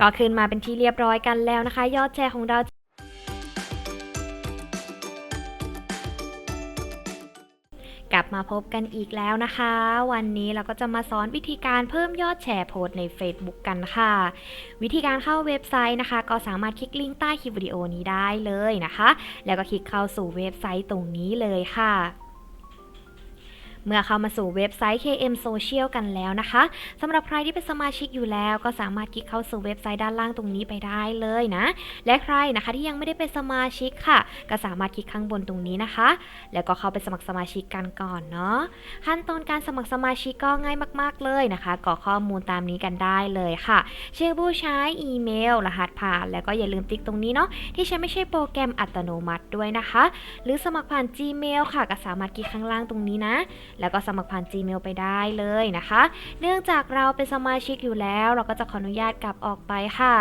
ก็ขึ้นมาเป็นที่เรียบร้อยกันแล้วนะคะ ยอดแชร์ของเรากลับมาพบกันอีกแล้วนะคะ วันนี้เราก็จะมาสอนวิธีการเพิ่มยอดแชร์โพสใน Facebook กันค่ะ วิธีการเข้าเว็บไซต์นะคะ ก็สามารถคลิกลิงก์ใต้คลิปวิดีโอนี้ได้เลยนะคะ แล้วก็คลิกเข้าสู่เว็บไซต์ตรงนี้เลยค่ะ เมื่อเข้ามาสู่เว็บไซต์ KM Social กันแล้วนะคะสำหรับใครที่เป็นสมาชิกอยู่แล้วก็สามารถคลิกเข้าสู่เว็บไซต์ด้านล่างตรงนี้ไปได้เลยนะ และใครนะคะที่ยังไม่ได้เป็นสมาชิกค่ะ ก็สามารถคลิกข้างบนตรงนี้นะคะ แล้วก็เข้าไปสมัครสมาชิกกันก่อนเนาะขั้นตอนการสมัครสมาชิกก็ง่ายมาก ๆเลยนะคะกรอกข้อมูลตามนี้กันได้เลยค่ะ ชื่อผู้ใช้อีเมล รหัสผ่าน แล้วก็อย่าลืมติ๊กตรงนี้เนาะที่ใช้ไม่ใช่โปรแกรมอัตโนมัติด้วยนะคะ หรือสมัครผ่าน Gmail ค่ะก็สามารถคลิกข้างล่างตรงนี้นะแล้วก็สมัครผ่าน Gmail ไปได้เลยนะคะ เนื่องจากเราเป็นสมาชิกอยู่แล้ว เราก็จะขออนุญาตกลับออกไปค่ะ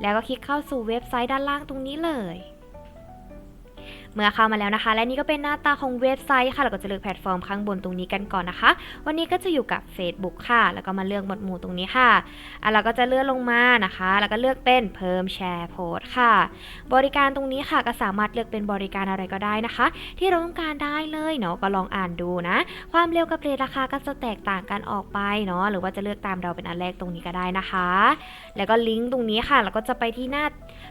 แล้วก็คลิกเข้าสู่เว็บไซต์ด้านล่างตรงนี้เลย เมื่อเข้ามาแล้วนะคะ และนี่ก็เป็นหน้าตาของเว็บไซต์ค่ะเราก็จะเลือกแพลตฟอร์มข้างบนตรงนี้กันก่อนนะคะ วันนี้ก็จะอยู่กับ Facebook ค่ะ แล้วก็มาเลือกหมวดหมู่ตรงนี้ค่ะอะเราก็จะเลื่อนลงมานะคะ แล้วก็เลือกเป็นเพิ่มแชร์โพสค่ะ บริการตรงนี้ค่ะก็สามารถเลือกเป็นบริการอะไรก็ได้นะคะ ที่เราต้องการได้เลยเนาะก็ลองอ่านดูนะ ความเร็วกับเรทราคาก็จะแตกต่างกันออกไปเนาะหรือว่าจะเลือกตามเราเป็นอันแรกตรงนี้ก็ได้นะคะ แล้วก็ลิงก์ตรงนี้ค่ะ เราก็จะไปที่หน้า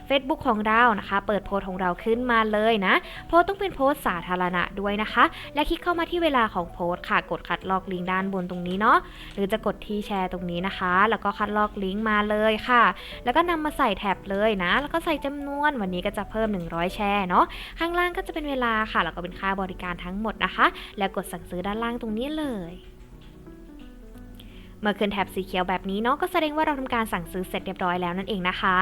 Facebook ของเรานะคะ เปิดโพสของเราขึ้นมาเลยนะโพสต์ต้องเป็นโพสต์สาธารณะด้วยนะคะ และคลิกเข้ามาที่เวลาของโพสต์ค่ะ กดคัดลอกลิงก์ด้านบนตรงนี้เนาะหรือจะกดที่แชร์ตรงนี้นะคะ แล้วก็คัดลอกลิงก์มาเลยค่ะ แล้วก็นำมาใส่แท็บเลยนะ แล้วก็ใส่จำนวนวันนี้ก็จะเพิ่ม 100 แชร์เนาะข้างล่างก็จะเป็นเวลาค่ะแล้วก็เป็นค่าบริการทั้งหมดนะคะ แล้วกดสั่งซื้อด้านล่างตรงนี้เลย เมื่อขึ้นแท็บสีเขียวแบบนี้เนาะก็แสดงว่าเราทำการสั่งซื้อเสร็จเรียบร้อยแล้วนั่นเองนะคะ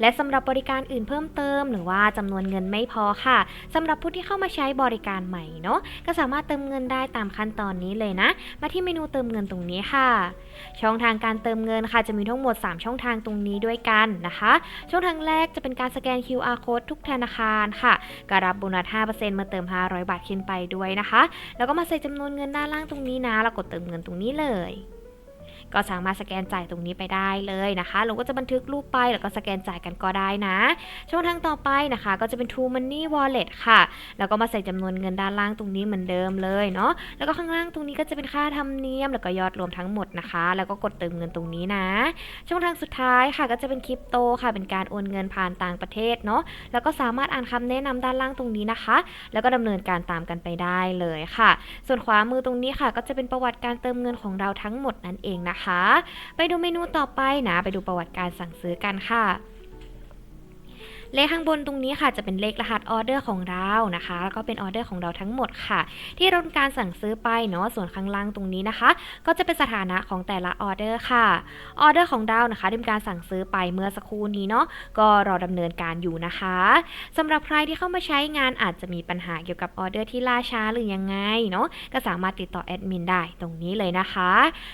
และสำหรับบริการอื่นเพิ่มเติม หรือว่าจำนวนเงินไม่พอค่ะสำหรับผู้ที่เข้ามาใช้บริการใหม่เนาะก็สามารถเติมเงินได้ตามขั้นตอนนี้เลยนะ มาที่เมนูเติมเงินตรงนี้ค่ะ ช่องทางการเติมเงินค่ะ จะมีทั้งหมด 3 ช่องทางตรงนี้ด้วยกันนะคะ ช่องทางแรกจะเป็นการสแกน QR code ทุกธนาคารค่ะก็รับโบนัส5%เมื่อเติม 500 บาทขึ้นไปด้วยนะคะ แล้วก็มาใส่จำนวนเงินด้านล่างตรงนี้นะ แล้วกดเติมเงินตรงนี้เลย ก็สามารถสแกนจ่ายตรงนี้ไปได้เลยนะคะ เราก็จะบันทึกรูปไปแล้วก็สแกนจ่ายกันก็ได้นะ ช่องทางต่อไปนะคะ ก็จะเป็น True Money Wallet ค่ะ แล้วก็มาใส่จำนวนเงินด้านล่างตรงนี้เหมือนเดิมเลยเนาะ แล้วก็ข้างล่างตรงนี้ก็จะเป็นค่าธรรมเนียม แล้วก็ยอดรวมทั้งหมดนะคะ แล้วก็กดเติมเงินตรงนี้นะ ช่องทางสุดท้ายค่ะก็จะเป็นคริปโตค่ะ เป็นการโอนเงินผ่านต่างประเทศเนาะ แล้วก็สามารถอ่านคำแนะนำด้านล่างตรงนี้นะคะ แล้วก็ดำเนินการตามกันไปได้เลยค่ะ ส่วนขวามือตรงนี้ค่ะ ก็จะเป็นประวัติการเติมเงินของเราทั้งหมดนั่นเองนะคะไปดูเมนูต่อไปนะ ไปดูประวัติการสั่งซื้อกันค่ะ เลขข้างบนตรงนี้ค่ะจะเป็นเลขรหัสออเดอร์ของเรานะคะแล้วก็เป็นออเดอร์ของเราทั้งหมดค่ะ ที่เราการสั่งซื้อไปเนาะส่วนข้างล่างตรงนี้นะคะ ก็จะเป็นสถานะของแต่ละออเดอร์ค่ะออเดอร์ของเรานะคะที่ทำการสั่งซื้อไปเมื่อสักครู่นี้เนาะก็รอดำเนินการอยู่นะคะสำหรับใครที่เข้ามาใช้งานอาจจะมีปัญหาเกี่ยวกับออเดอร์ที่ล่าช้าหรือยังไงเนาะก็สามารถติดต่อแอดมินได้ตรงนี้เลยนะคะ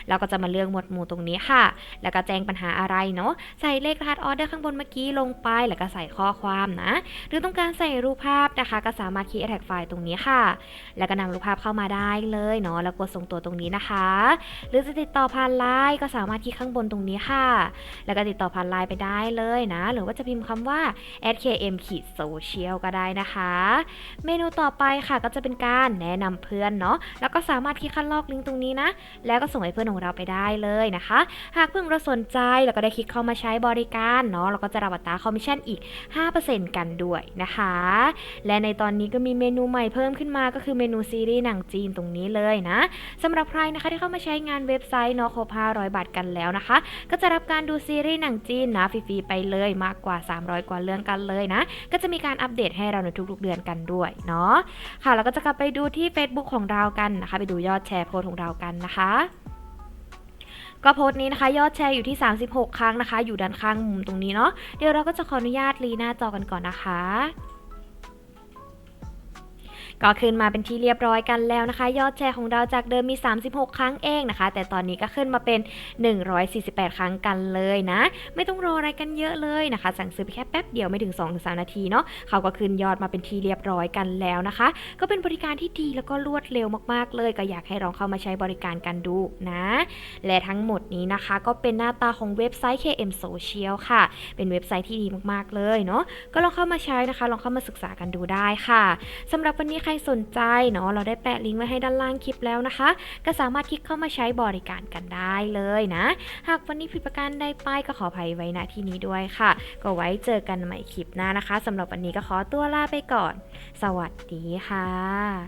เราก็จะมาเลือกหมวดหมู่ตรงนี้ค่ะ แล้วก็แจ้งปัญหาอะไรเนาะใส่เลขรหัสออเดอร์ข้างบนเมื่อกี้ลงไป แล้วก็ใส่ข้อความนะ หรือต้องการใส่รูปภาพนะคะ ก็สามารถคีย์แท็กไฟล์ตรงนี้ค่ะ แล้วก็นำรูปภาพเข้ามาได้เลยเนาะแล้วกดส่งตัวตรงนี้นะคะ หรือจะติดต่อผ่านไลน์ก็สามารถที่ข้างบนตรงนี้ค่ะ แล้วก็ติดต่อผ่านไลน์ไปได้เลยนะ หรือว่าจะพิมพ์คำว่า @km ขีด social ก็ได้นะคะ เมนูต่อไปค่ะก็จะเป็นการแนะนำเพื่อนเนาะแล้วก็สามารถคลิกคัดลอกลิงก์ตรงนี้นะ แล้วก็ส่งให้เพื่อนของเราไปได้เลยนะคะ หากเพื่อนเราสนใจแล้วก็ได้คลิกเข้ามาใช้บริการเนาะเราก็จะรับอัตราคอมมิชชั่นอีก5%กันด้วยนะคะ และในตอนนี้ก็มีเมนูใหม่เพิ่มขึ้นมาก็คือเมนูซีรีส์หนังจีนตรงนี้เลยนะสำหรับใครนะคะที่เข้ามาใช้งานเว็บไซต์นาะครบ500 บาทกันแล้วนะคะ ก็จะรับการดูซีรีส์หนังจีนนะฟรีๆไปเลยมากกว่า 300 กว่าเรื่องกันเลยนะ ก็จะมีการอัปเดตให้เราในทุกๆเดือนกันด้วยเนาะค่ะแล้วก็จะกลับไปดูที่ Facebook ของเรากันนะคะ ไปดูยอดแชร์โพสของเรากันนะคะ ก็โพสต์นี้นะคะ ยอดแชร์อยู่ที่ 36 ครั้งนะคะ อยู่ด้านข้างมุมตรงนี้เนาะเดี๋ยวเราก็จะขออนุญาตรีหน้าจอกันก่อนนะคะ ก็ขึ้นมาเป็นที่เรียบร้อยกันแล้วนะคะ ยอดแชร์ของเราจากเดิมมี 36 ครั้งเองนะคะ แต่ตอนนี้ก็ขึ้นมาเป็น 148 ครั้งกันเลยนะ ไม่ต้องรออะไรกันเยอะเลยนะคะ สั่งซื้อไปแค่แป๊บเดียวไม่ถึง2-3นาทีเนาะเขาก็ขึ้นยอดมาเป็นที่เรียบร้อยกันแล้วนะคะ ก็เป็นบริการที่ดีแล้วก็รวดเร็วมากๆ เลยก็อยากให้ลองเข้ามาใช้บริการกันดูนะ และทั้งหมดนี้นะคะ ก็เป็นหน้าตาของเว็บไซต์ KM Social ค่ะ เป็นเว็บไซต์ที่ดีมากๆเลยเนาะก็ลองเข้ามาใช้นะคะ ลองเข้ามาศึกษากันดูได้ค่ะสำหรับวันนี้ครสนใจเนาะเราได้แปะลิงก์ไว้ให้ด้านล่างคลิปแล้วนะคะ ก็สามารถคลิกเข้ามาใช้บริการกันได้เลยนะ หากวันนี้ผิดประการใดไปก็ขออภัยไว้ณที่นี้ด้วยค่ะ ก็ไว้เจอกันใหม่คลิปหน้านะคะสำหรับวันนี้ก็ขอตัวลาไปก่อน สวัสดีค่ะ